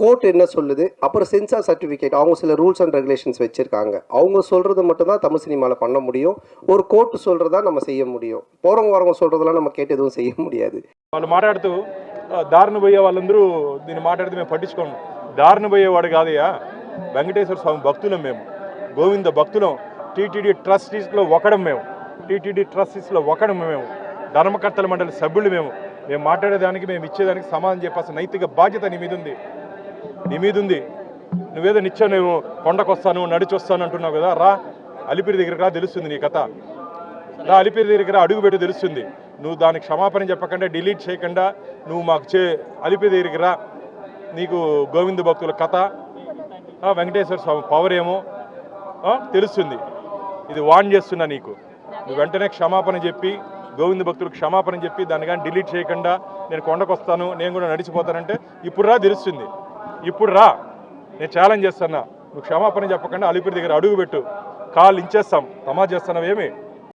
Court என்ன சொல்லுது அப்புறம் சென்சார் சர்டிஃபிகேட் அவங்க சில ரூல்ஸ் அண்ட் ரெகுலேஷன்ஸ் வச்சுருக்காங்க அவங்க சொல்கிறது மட்டும்தான் தமிழ் சினிமாவில் பண்ண முடியும் ஒரு கோர்ட் சொல்கிறதா நம்ம செய்ய முடியும் போகிறவங்க வரவங்க சொல்கிறதெல்லாம் நம்ம கேட்டு எதுவும் செய்ய முடியாது వాళ్ళు మాట్లాడుతూ "ఆ, దారిన పోయే వాళ్ళందరూ దీన్ని మాట్లాడితే మేము పట్టించుకోము దారిన పోయేవాడు కాదయ్యా వెంకటేశ్వర స్వామి భక్తులం మేము గోవింద భక్తులం టీటీడీ ట్రస్టీస్లో ఒకడం మేము టీటీడీ ట్రస్టీస్లో ఒకడం మేము ధర్మకర్తల మండలి సభ్యులు మేము మేము మాట్లాడేదానికి మేము ఇచ్చేదానికి సమాధానం చెప్పాల్సిన నైతిక బాధ్యత నీ మీద ఉంది నీ మీద ఉంది. నువ్వేదో నిత్యం నువ్వు కొండకొస్తాను నడిచి వస్తాను అంటున్నావు కదా రా. అలిపిరి దగ్గరికి రా తెలుస్తుంది నీ కథ. రా అలిపిరి దగ్గర అడుగు పెట్టి తెలుస్తుంది. నువ్వు దానికి క్షమాపణ చెప్పకుండా డిలీట్ చేయకుండా నువ్వు మాకు చే అలిపిరి దగ్గరికి రా. నీకు గోవింద భక్తుల కథ. వెంకటేశ్వర స్వామి పవర్ ఏమో. తెలుస్తుంది. ఇది వాన్ చేస్తున్నా నీకు. నువ్వు వెంటనే క్షమాపణ చెప్పి గోవింద భక్తులకు క్షమాపణ చెప్పి దాన్ని కానీ డిలీట్ చేయకుండా నేను కొండకు వస్తాను నేను కూడా నడిచిపోతానంటే ఇప్పుడు రా తెలుస్తుంది. ఇప్పుడు రా. నేను ఛాలెంజ్ చేస్తున్నా. నువ్వు క్షమాపణ చెప్పకుండా అలిపిరి దగ్గర అడుగుపెట్టు కాల్ ఇంచేస్తాం. తమా చేస్తున్నావు ఏమి